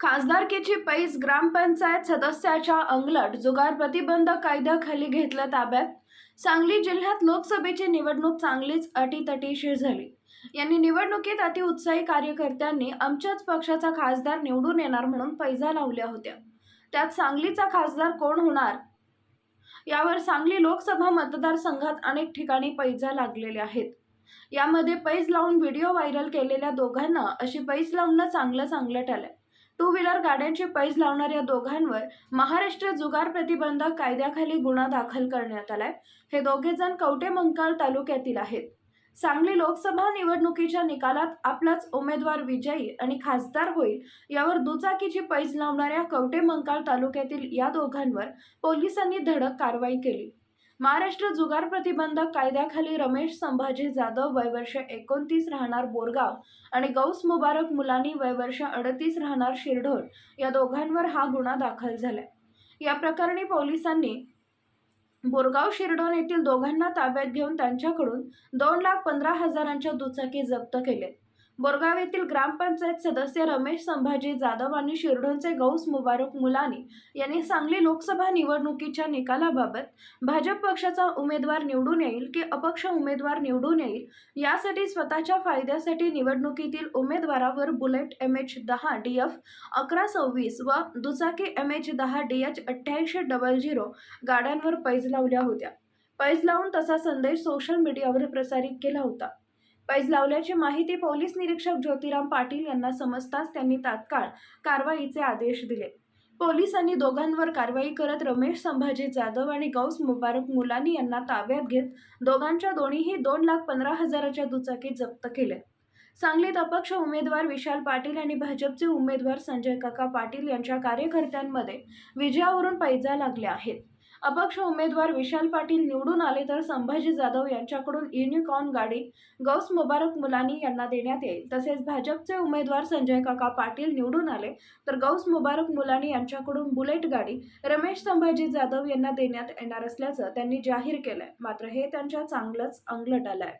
खासदारकीची पैस ग्रामपंचायत सदस्याच्या अंगलट जुगार प्रतिबंध कायद्याखाली घेतलं ताब्यात. सांगली जिल्ह्यात लोकसभेची निवडणूक चांगलीच अटीतटीशीर झाली. यांनी निवडणुकीत अतिउत्साही कार्यकर्त्यांनी आमच्याच पक्षाचा खासदार निवडून येणार म्हणून पैजा लावल्या होत्या. त्यात सांगलीचा खासदार कोण होणार? यावर सांगली लोकसभा मतदारसंघात अनेक ठिकाणी पैजा लागलेल्या आहेत. यामध्ये पैज लावून व्हिडिओ व्हायरल केलेल्या दोघांना अशी पैज लावणं चांगलं चांगलं टळलंय टू व्हीलर गाड्यांची पैज लावणाऱ्या दोघांवर महाराष्ट्र जुगार प्रतिबंधक कायद्याखाली गुन्हा दाखल करण्यात आलाय. हे दोघे जण कवटे मंकाळ तालुक्यातील आहेत. सांगली लोकसभा निवडणुकीच्या निकालात आपलाच उमेदवार विजयी आणि खासदार होईल यावर दुचाकीची पैज लावणाऱ्या कवटे मंकाळ तालुक्यातील या दोघांवर पोलिसांनी धडक कारवाई केली. महाराष्ट्र जुगार प्रतिबंधक कायद्याखाली रमेश संभाजी जाधव वयवर्ष एकोणतीस राहणार बोरगाव आणि गौस मुबारक मुलानी वयवर्ष अडतीस राहणार शिरढोण या दोघांवर हा गुन्हा दाखल झाला या प्रकरणी पोलिसांनी बोरगाव शिरडोन येथील दोघांना ताब्यात घेऊन त्यांच्याकडून दोन लाख पंधरा हजारांच्या दुचाकी जप्त केले बोरगाव येथील ग्रामपंचायत सदस्य रमेश संभाजी जाधव आणि शिरडोनचे गौस मुबारक मुलानी यांनी सांगली लोकसभा निवडणुकीच्या निकालाबाबत भाजप पक्षाचा उमेदवार निवडून येईल की अपक्ष उमेदवार निवडून येईल यासाठी स्वतःच्या फायद्यासाठी निवडणुकीतील उमेदवारावर बुलेट एम एच दहा डी एफ अकरा सव्वीस व दुचाकी एम एच दहा डी एच अठ्ठ्याऐंशी डबल झिरो गाड्यांवर पैज लावल्या होत्या. पैज लावून तसा संदेश सोशल मीडियावर प्रसारित केला होता. पैज लावल्याची माहिती पोलीस निरीक्षक ज्योतिराम पाटील यांना समजताच त्यांनी तात्काळ कारवाईचे आदेश दिले. पोलिसांनी दोघांवर कारवाई करत रमेश संभाजी जाधव आणि गौस मुबारक मुलानी यांना ताब्यात घेत दोघांच्या दोन्हीही दोन लाख पंधरा हजाराच्या दुचाकी जप्त केल्या सांगलीत अपक्ष उमेदवार विशाल पाटील आणि भाजपचे उमेदवार संजय काका पाटील यांच्या कार्यकर्त्यांमध्ये विजयावरून पैजा लागल्या आहेत. अपक्ष उमेदवार विशाल पाटील निवडून आले तर संभाजी जाधव यांच्याकडून युनिकॉर्न गाडी गौस मुबारक मुलानी यांना देण्यात येईल. तसेच भाजपचे उमेदवार संजय काका पाटील निवडून आले तर गौस मुबारक मुलानी यांच्याकडून बुलेट गाडी रमेश संभाजी जाधव यांना देण्यात येणार असल्याचं त्यांनी जाहीर केलंय. मात्र हे त्यांच्या चांगलंच अंगलट आलंय.